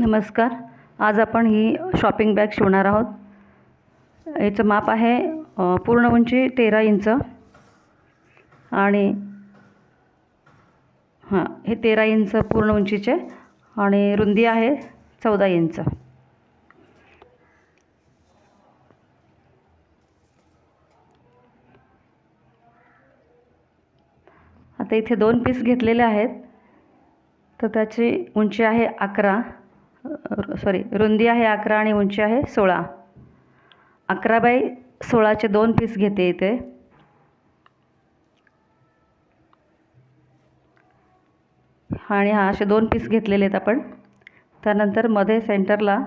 नमस्कार. आज आपण ही शॉपिंग बॅग शिवणार आहोत. याचं माप आहे पूर्ण उंची तेरा इंच. आणि हां हे तेरा इंच पूर्ण उंचीचे आणि रुंदी आहे चौदा इंच. आता इथे दोन पीस घेतलेले आहेत. तर त्याची उंची आहे अकरा. सॉरी रुंदी आहे अकरा आणि उंची आहे सोळा. अकरा बाय सोळाचे दोन पीस घेते इथे. आणि हा असे दोन पीस घेतलेले आहेत आपण. त्यानंतरमध्ये सेंटरला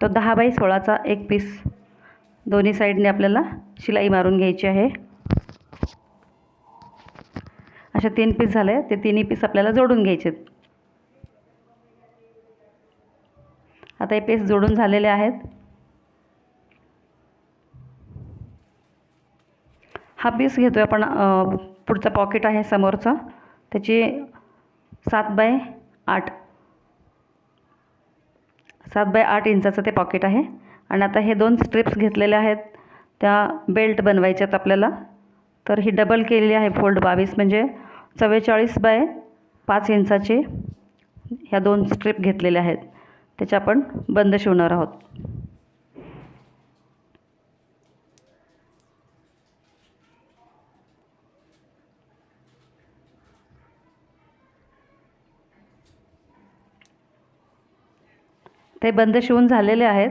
तो दहा बाय सोळाचा एक पीस दोन्ही साईडने आपल्याला शिलाई मारून घ्यायची आहे. असे तीन पीस झाले ते तिन्ही पीस आपल्याला जोडून घ्यायचे आहेत आता हे पेस्ट जोडून झालेले आहेत. हा पीस घेतो आहे आपण पुढचं पुढचा पॉकेट आहे समोरचा. त्याची सात बाय आठ. सात बाय आठ इंचाचं ते पॉकेट आहे. आणि आता हे दोन स्ट्रिप्स घेतलेले आहेत. त्या बेल्ट बनवायच्यात आपल्याला. तर ही डबल केलेली आहे फोल्ड बावीस म्हणजे चव्वेचाळीस बाय पाच इंचाचे ह्या दोन स्ट्रिप घेतलेल्या आहेत. त्याच्या आपण बंद शिवणार आहोत. ते बंद शिवून झालेले आहेत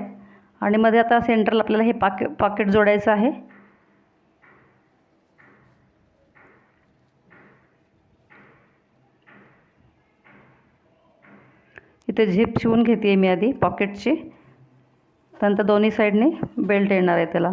आणि मध्ये आता सेंटरला आपल्याला हे पाके पाकिट जोडायचं आहे. इथे झिप शिवून घेते आहे मी आधी पॉकेटची त्यानंतर दोन्ही साईडने बेल्ट येणार आहे त्याला.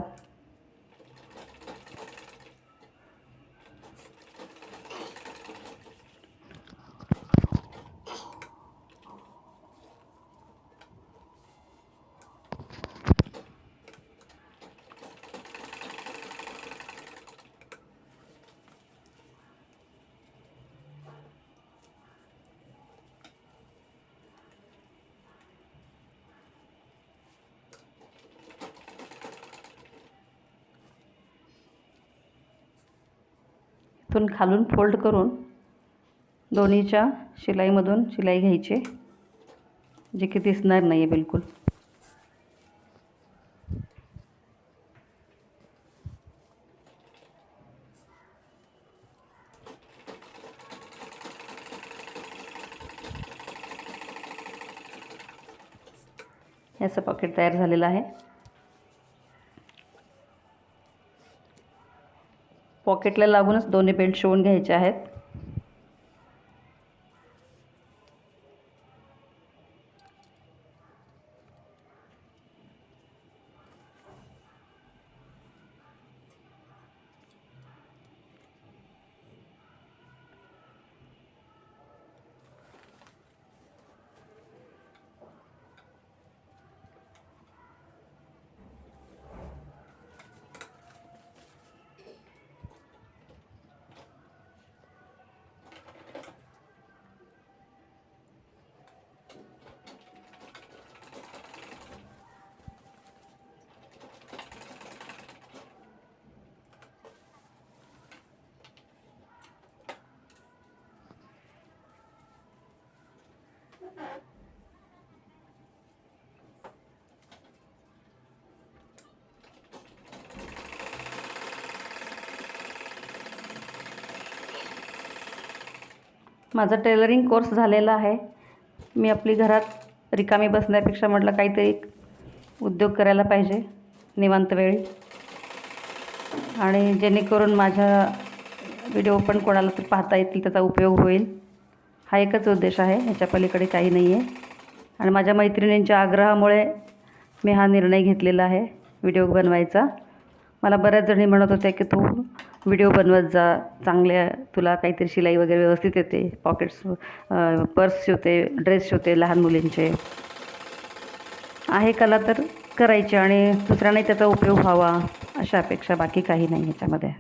इथून खालून फोल्ड करून दोन्हीच्या शिलाईमधून शिलाई घ्यायची. जे की दिसणार नाही आहे बिलकुल. याचं पॉकेट तयार झालेलं आहे. पॉकेटला लागूनच दोन्ही बेल्ट शिवून घ्यायचे आहेत. माझा टेलरिंग कोर्स झालेला आहे. मी आपली घरात रिकामी बसण्यापेक्षा म्हटलं काहीतरी उद्योग करायला पाहिजे निवांत वेळी. आणि जेणेकरून माझ्या व्हिडिओ पण कोणाला तरी पाहता येतील त्याचा उपयोग होईल. हा एकच उद्देश आहे ह्याच्या पलीकडे काही नाही आहे आणि माझ्या मैत्रिणींच्या आग्रहामुळे मी हा निर्णय घेतलेला आहे व्हिडिओ बनवायचा. मला बऱ्याच जणी म्हणत होत्या की तू व्हिडिओ बनवत जा. चांगल्या तुला काहीतरी शिलाई वगैरे व्यवस्थित येते. पॉकेट्स पर्स शिवते ड्रेस शिवते लहान मुलींचे. आहे कला तर करायची आणि दुसऱ्यांनाही त्याचा उपयोग व्हावा अशा अपेक्षा बाकी काही नाही याच्यामध्ये.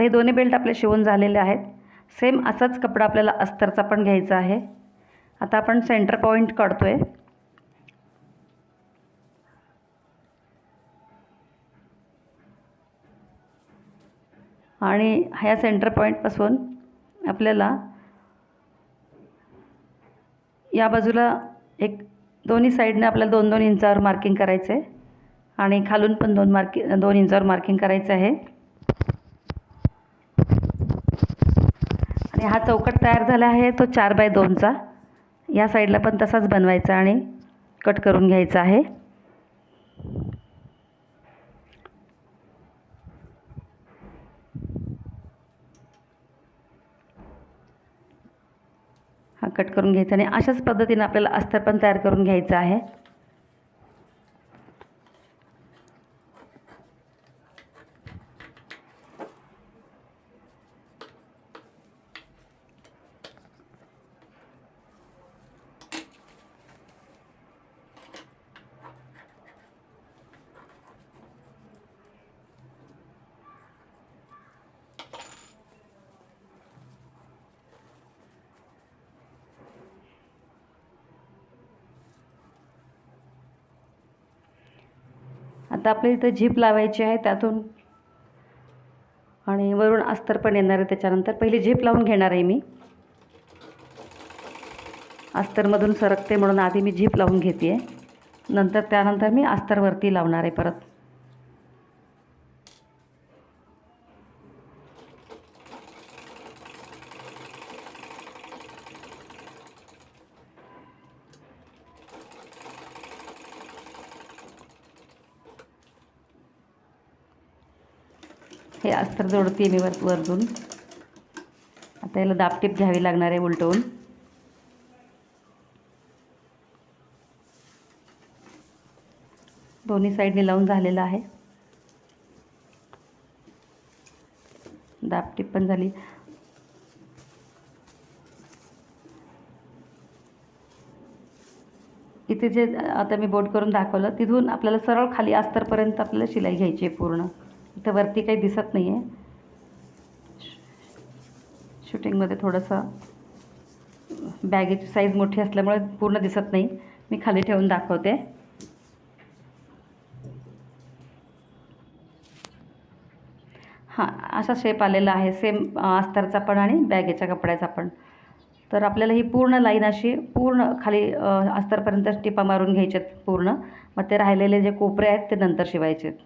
आता हे दोन्ही बेल्ट आपले शिवून झालेले आहेत. सेम असाच कपडा आपल्याला अस्तरचा पण घ्यायचा आहे. आता आपण सेंटर पॉईंट काढतो आहे आणि ह्या सेंटर पॉईंटपासून आपल्याला या बाजूला एक दोन्ही साईडने आपल्याला दोन दोन इंचावर मार्किंग करायचं आहे आणि खालून पण दोन मार्कि दोन इंचावर मार्किंग करायचं आहे. आणि हा चौकट तयार झाला आहे तो चार बाय दोनचा. या साईडला पण तसाच बनवायचा आणि कट करून घ्यायचा आहे. हा कट करून घ्यायचा आणि अशाच पद्धतीने आपल्याला अस्तर पण तयार करून घ्यायचं आहे. आता आपल्या इथं झीप लावायची आहे त्यातून आणि वरून अस्तर पण येणार आहे त्याच्यानंतर. पहिली झीप लावून घेणार आहे मी. अस्तरमधून सरकते म्हणून आधी मी झीप लावून घेते आहे नंतर त्यानंतर मी अस्तरवरती लावणार आहे परत. हे अस्तर जोडते मी वर वरतून. आता याला दापटीप घ्यावी लागणार आहे उलटवून. दोन्ही साईडने लावून झालेलं आहे. दापटीप पण झाली. इथे जे आता मी बोट करून दाखवलं तिथून आपल्याला सरळ खाली अस्तरपर्यंत आपल्याला शिलाई घ्यायची आहे पूर्ण. इथं वरती काही दिसत नाही आहे शूटिंगमध्ये थोडंसं बॅगेची साईज मोठी असल्यामुळे पूर्ण दिसत नाही. मी खाली ठेवून दाखवते. हां असा शेप आलेला आहे. सेम अस्तरचा पण आणि बॅगेच्या कपड्याचा पण. तर आपल्याला ही पूर्ण लाईन अशी पूर्ण खाली अस्तरपर्यंत टिपा मारून घ्यायच्यात पूर्ण. मग ते राहिलेले जे कोपरे आहेत ते नंतर शिवायचे आहेत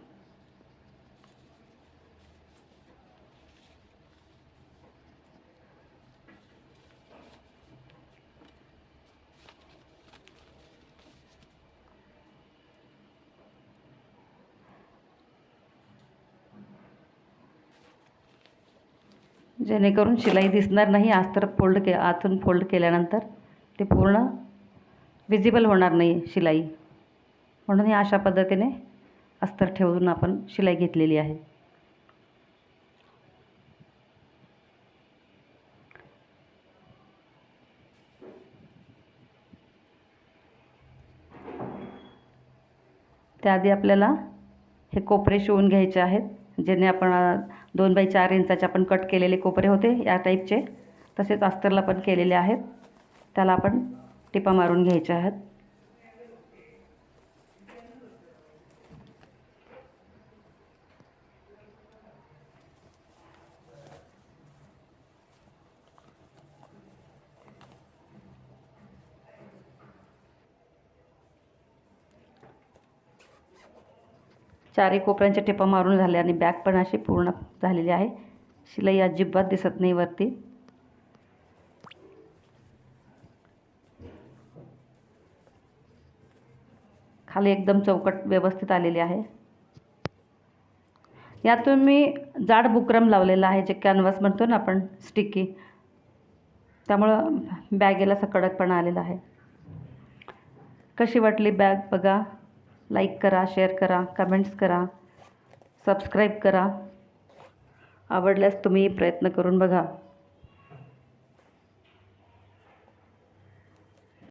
जेणेकरून शिलाई दिसणार नाही अस्तर फोल्ड के आतून फोल्ड केल्यानंतर ते पूर्ण विजिबल होणार नाही शिलाई. म्हणून ही अशा पद्धतीने अस्तर ठेवून आपण शिलाई घेतलेली आहे. त्याआधी आपल्याला हे कोपरे शिवून घ्यायचे आहेत. ज्याने आपण दोन बाय चार इंचाचे आपण कट केलेले कोपरे होते या टाईपचे तसेच अस्तरला पण केलेले आहेत. त्याला आपण टिपा मारून घ्यायच्या आहेत. चारही कोपऱ्यांच्या टेपा मारून झाल्या आणि बॅग पण अशी पूर्ण झालेली आहे. शिलाई अजिबात दिसत नाही वरती. खाली एकदम चौकट व्यवस्थित आलेली आहे. यातून मी जाड बुकरम लावलेला आहे जे कॅनव्हास म्हणतो ना आपण स्टिकी त्यामुळं बॅगेला असा कडकपणा आलेला आहे. कशी वाटली बॅग? बघा. लाईक करा शेअर करा कमेंट्स करा सबस्क्राईब करा. आवडल्यास तुम्ही प्रयत्न करून बघा.